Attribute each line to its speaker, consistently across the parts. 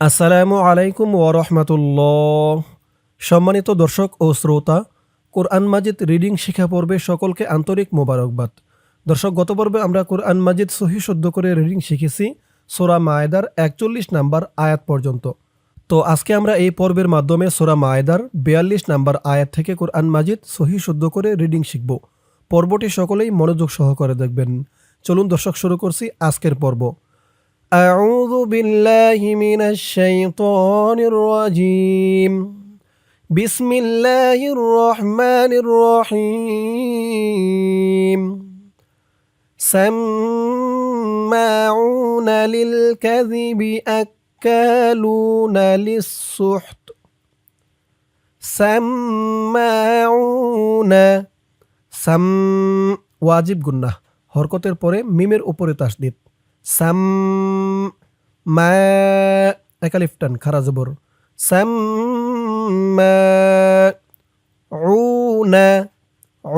Speaker 1: আসসালামু আলাইকুম ওরহমতুল্লাহ সম্মানিত দর্শক ও শ্রোতা, কোরআন মাজিদ রিডিং শিক্ষা পর্বে সকলকে আন্তরিক মোবারকবাদ। দর্শক, গত পর্বে আমরা কোরআন মাজিদ সহি শুদ্ধ করে রিডিং শিখেছি, সোরা মায়েদার একচল্লিশ নাম্বার আয়াত পর্যন্ত। তো আজকে আমরা এই পর্বের মাধ্যমে সোরা মায়েদার বিয়াল্লিশ নাম্বার আয়াত থেকে কোরআন মাজিদ সহি শুদ্ধ করে রিডিং শিখব। পর্বটি সকলেই মনোযোগ সহকারে দেখবেন। চলুন দর্শক, শুরু করছি আজকের পর্ব। أعوذ بالله من الشيطان الرجيم بسم الله الرحمن الرحيم سماعون للكذب أكالون للسحت سماعون সাম ওয়াজিব গুন্না হরকতের পরে মিমের উপরে তাসদিদ সাম মা একালিফটান খারা জবর। সাম উনা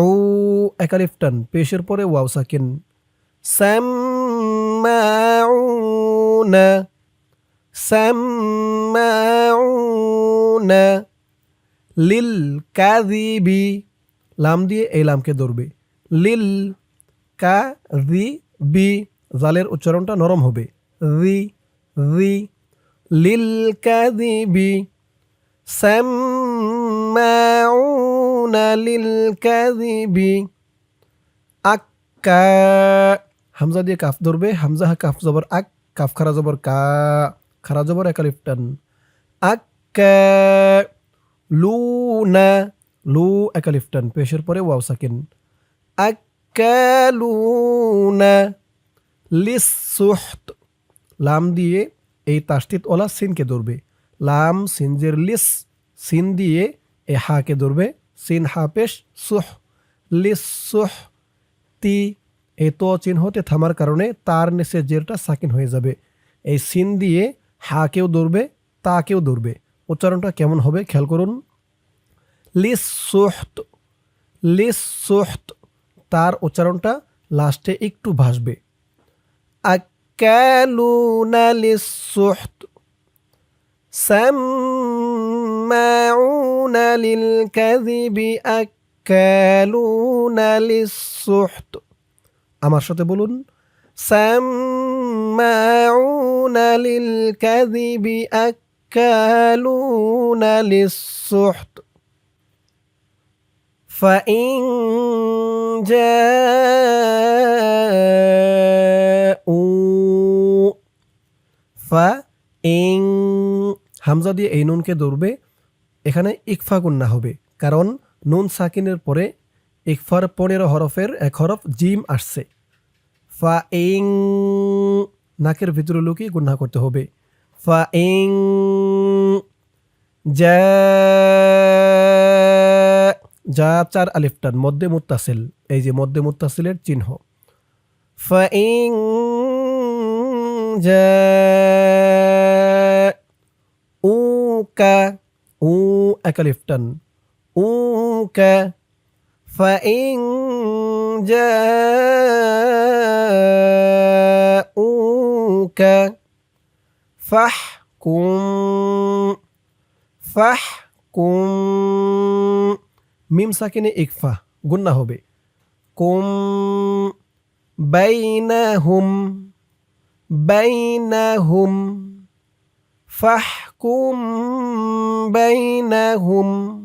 Speaker 1: উ একালিফটান পেশের পরে ওয়াও সাকিন। সাম উনা সাম উনা লিল কাদিবি লাম দিয়ে এই লামকে ধরবে। লিল কা রি বি জালের উচ্চারণটা নরম হবে। রি রি লিল কাদিবি সাম্মাউনা লিল কাদিবি আক্কা। হামজা দিয়ে কাফ ধরবে, হামজা হা কাফ জবর আক, কাফ খারা জবর কা, খারা জবর একালিফটান আক্কা, লুনা, লু একালিফটান পেশের পরে ওয়াও সাকিন। আক্কালুনা লিসুহত লাম দিয়ে এই তাস্তিত ওলা সিনকে ধরবে। লাম সিনজের লিস, সিন দিয়ে এ হাকে ধরবে। সিন, হা, পেশ, সুহ। লিসুহ তি এই তো চিহ্নতে থামার কারণে তার নিচে জেরটা সাকিন হয়ে যাবে। এই সিন দিয়ে হাকেও ধরবে, তাকেও ধরবে। উচ্চারণটা কেমন হবে খেয়াল করুন। লিসুহত লিসুহত তার উচ্চারণটা লাস্টে একটু ভাসবে। লিসুহত সাম্মাউনা লিল কাযিবি আকালুনা লিসুহত আমার সাথে বলুন সাম্মাউনা লিল কাযিবি আকালুনা লিসুহত উ, ফা, ইং। হামজা দিয়ে এই নুনকে ধরবে। এখানে ইকফা গুন্না হবে, কারণ নুন সাকিনের পরে ইকফার পনেরো হরফের এক হরফ জিম আসছে। ফা, ইং, নাকের ভিতরে লুকিয়ে গুন্না করতে হবে। ফা, ইং যা যা চার আলিফটার মধ্যে মুত্তাসিল, এই যে মধ্যে মুত্তাসিলের চিহ্ন। ফাইং উকা উ একালিফটান উকা ফাইং উকা ফাহকুম ফাহকুম মিম সাকিনে ইকফা গুন্না হবে কুম بينهم بينهم فاحكم بينهم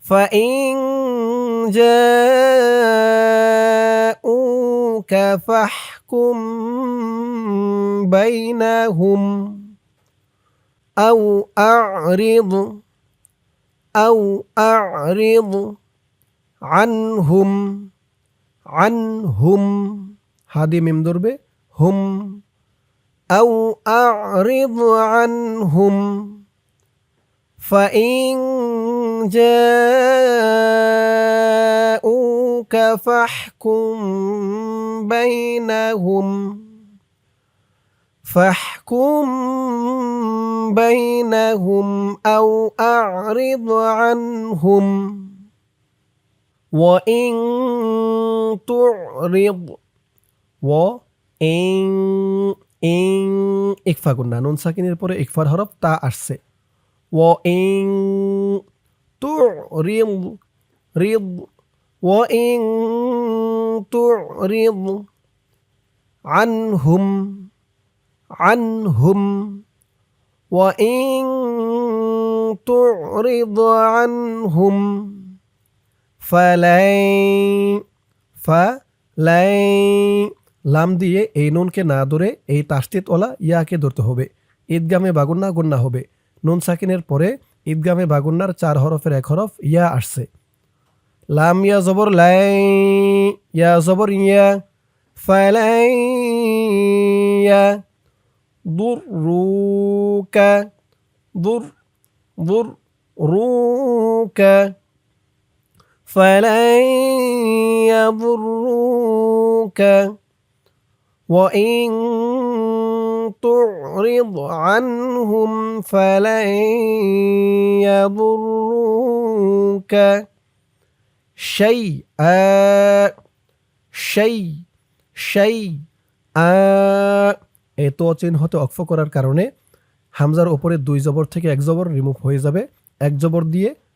Speaker 1: فإن جاءوك فاحكم بينهم أو أعرض أو أعرض عنهم عنهم هذه ميم ضربة هم أو أعرض عنهم. فإن جاءوك فاحكم بينهم. فاحكم بينهم أو أعرض عنهم. وإن تعرض وإن ইং ইকফা গুন্না নুন সাকিনের পরে ইকফার হরফ তা আসছে ও ইং তু রিদ রিদ ও ইং তু রিদ আনহুম আনহুম وإن تعرض ফা লাম দিয়ে এই নুনকে না ধরে এই তাস্তিত ওলা ইয়াকে ধরতে হবে। ঈদগামে বাগুন্না গুন্না হবে। নুন সাকিনের পরে ঈদগামে বাগুন্নার চার হরফের এক হরফ ইয়া আসছে। লাম ইয়া জবর লাই ইয়া জবর ইয়া ফালাই ইয়া দুর রুকা দুর দুর রুকা فلن يضروك وإن تعرض عنهم فلن يضروك شيئا شيء شيئا এই তো চিহ্ন হতে অক্ষ করার কারণে হামজার ওপরে দুই জবর থেকে এক জবর রিমুভ হয়ে যাবে এক জবর দিয়ে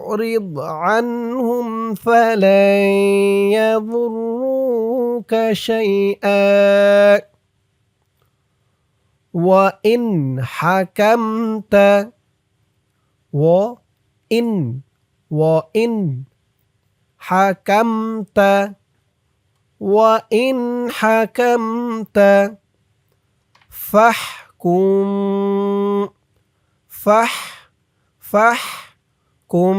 Speaker 1: فأعرض عنهم فلن يضروك شيئا. وإن حكمت وإن وإن حكمت وإن حكمت فاحكم فح فح কুম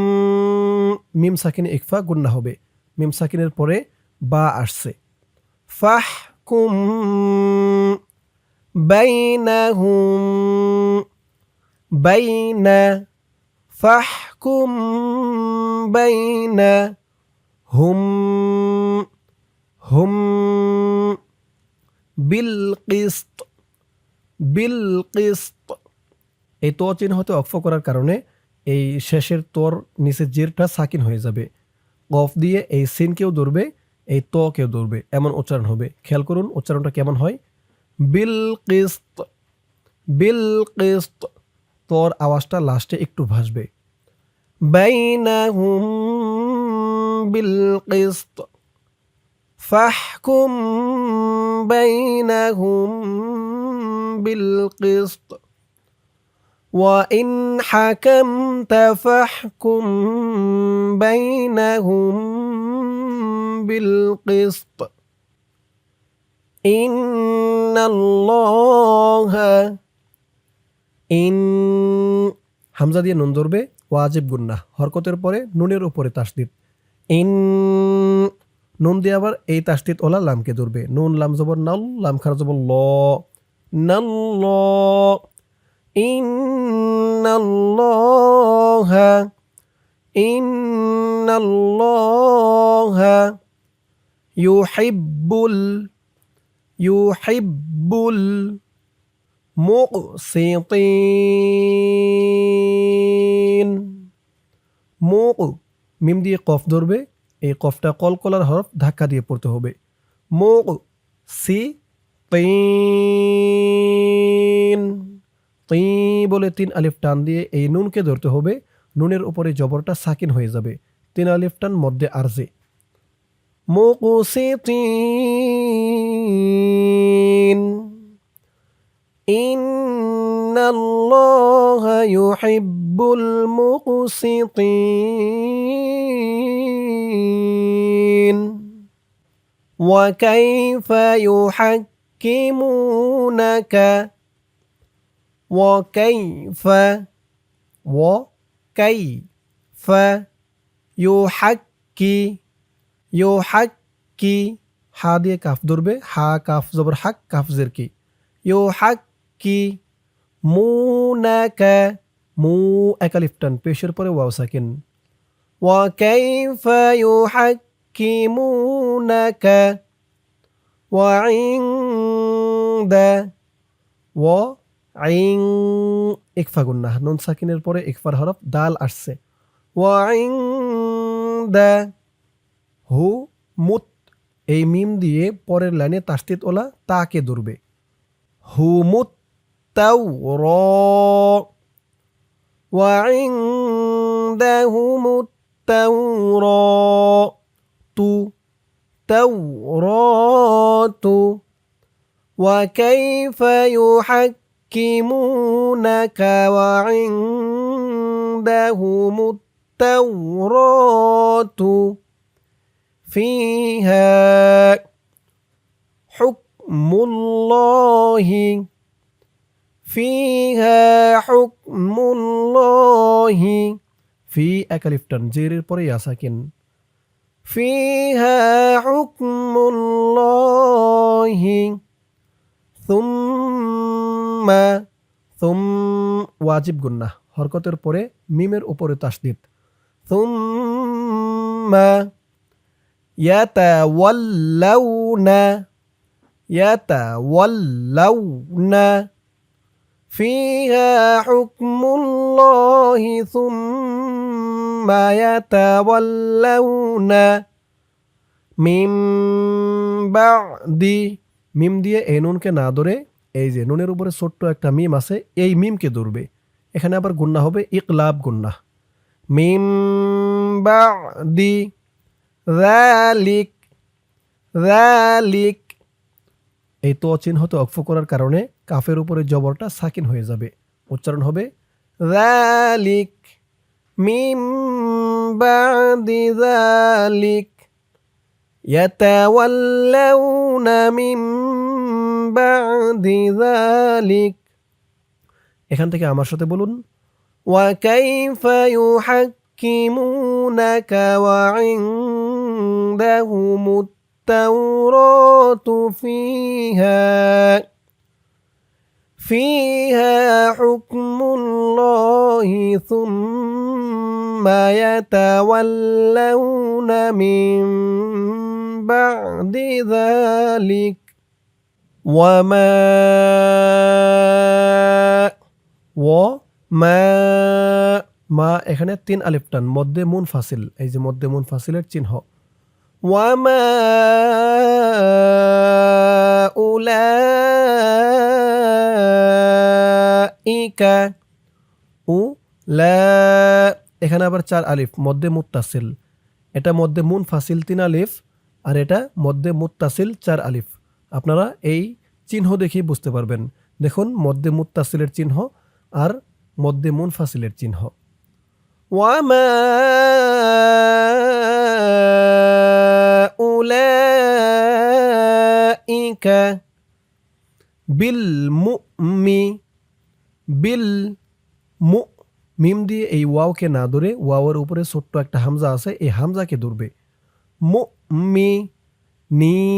Speaker 1: মিম সাকিনে ইকফা গুন্না হবে। মিম সাকিনের পরে বা আসছে। ফাহ কুম বাইনাহুম বাইনা হুম বিল কিস্ত বিল কিস্ত এই তো চিহ্ন হতে অক্ষ করার কারণে এই শেষের তোর নিচে জেরটা সাকিন হয়ে যাবে। গফ দিয়ে এই সিনকেও ধরবে, এই ত কেও ধরবে। এমন উচ্চারণ হবে। খেয়াল করুন উচ্চারণটা কেমন হয়? বিল কিস্ত বিল কিস্ত। তোর আওয়াজটা লাস্টে একটু ভাসবে। বাইনাহুম বিল কিস্ত। ফাহকুম বাইনাহুম বিল কিস্ত। وإن حكمت فاحكم بينهم بالقسط إن الله ইন হামজা দিয়ে নুন ধরবে ওয়াজিব গুন্না হরকতের পরে নুনের উপরে তাসদিদ ইন নুন দিয়ে আবার এই তাসদিদ ওলা লামকে ধরবে নুন লাম জবর নাল লাম খারা জবর ল নাল ল إن الله إن الله يحب ال يحب المقسطين মুক মিম দিয়ে কফ ধরবে এই কফটা কলকলার হরফ ধাক্কা দিয়ে পড়তে হবে মুক সি তিন তি বলে তিন আলিফ টান দিয়ে এই নুনকে ধরতে হবে নুনের উপরে জবরটা সাকিন হয়ে যাবে তিন আলিফ টান মধ্যে আরজে মুকুসিতিন إن الله يحب المقسطين وكيف يحكمونك وكيف وكيف يحكي يحكي হা দিয়ে কাফ ধরবে হা কাফ জবর হাক কাফ জের কি ইউ হাক কি মুনাকা মু একালিফটান পেশের পরে ওয়াও সাকিন وكيف يحكمونك وعند وعين ইকফা গুন্না নুন সাকিনের পরে ইকফার হরফ দাল আসছে ওয়াইন্দ হু মুত এই মিম দিয়ে পরের লাইনে তাস্তিত ওলা তাকে ধরবে হু মুত তাও র وعندهم التوراة توراة وكيف يحكمونك وعندهم التوراة فيها حكم الله فيها حكم الله في أكلف تنزير بريا ساكن فيها حكم الله ثم ثم ওয়াজিব গুন্না হরকতের পরে মিমের উপরে তাসদিদ ثم يتولون يتولون فيها حكم الله ثم يتولون من بعد মিম দিয়ে এই নুনকে না ধরে, এই যে নুনের উপরে ছোট্ট একটা মিম আছে, এই মিমকে ধরবে। এখানে আবার গুন্না হবে, ইকলাব গুন্না। মিম বা দি রালিক রালিক এই তো চিহ্নতে অক্ফ করার কারণে কাফের উপরে জবরটা সাকিন হয়ে যাবে। উচ্চারণ হবে রালিক মিম বাদি রালিক يتولون من بعد ذلك এখান থেকে আমার সাথে বলুন وكيف يحكمونك وعندهم التوراة فيها فيها حكم الله ثم يتولون من بعد ذلك وما وما মা এখানে তিন আলিফ টান মধ্যে মুন ফাসিল এই যে মধ্যে মুন ফাসিলের চিহ্ন ওয়ামা উলাইকা উ লা এখানে আবার চার আলিফ মধ্যে মুত্তাসিল এটা মধ্যে মুন ফাসিল তিন আলিফ আর এটা মধ্যে মুত্তাসিল চার আলিফ। আপনারা এই চিহ্ন দেখেই বুঝতে পারবেন। দেখুন মধ্যে মুত্তাসিলের চিহ্ন আর মধ্যে মুন ফাসিলের চিহ্ন। ওয়ামা উলাইকা বিল মুমি। বিল মু মিম দিয়ে এই ওয়াওকে না ধরে ওয়াওয়ের উপরে ছোট্ট একটা হামজা আছে, এই হামজাকে ধরবে। মু মি, নি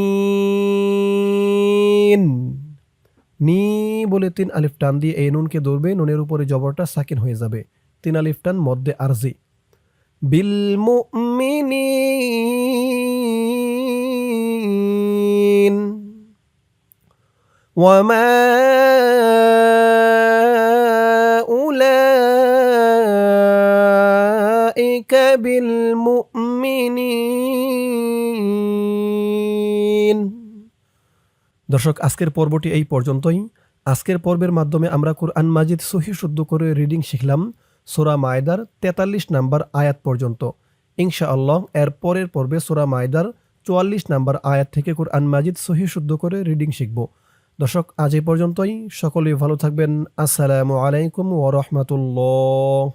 Speaker 1: নি। বলে তিন আলিফ টান দিয়ে এই নুনকে ধরবে, নুনের উপরে জবরটা সাকিন হয়ে যাবে। তিন আলিফ টান মধ্যে আরজি। বিল মুমিনিন। بالمؤمنين দর্শক আজকের পর্বটি এই পর্যন্তই আজকের পর্বের মাধ্যমে আমরা কোরআন মাজিদ সহি শুদ্ধ করে রিডিং শিখলাম সোরা মায়দার তেতাল্লিশ নাম্বার আয়াত পর্যন্ত ইনশাআল্লাহ এর পরের পর্বে সোরা মায়দার চুয়াল্লিশ নাম্বার আয়াত থেকে কোরআন মাজিদ সহি শুদ্ধ করে রিডিং শিখব দর্শক আজ এই পর্যন্তই সকলেই ভালো থাকবেন আসসালামু আলাইকুম ওরহমতুল্লাহ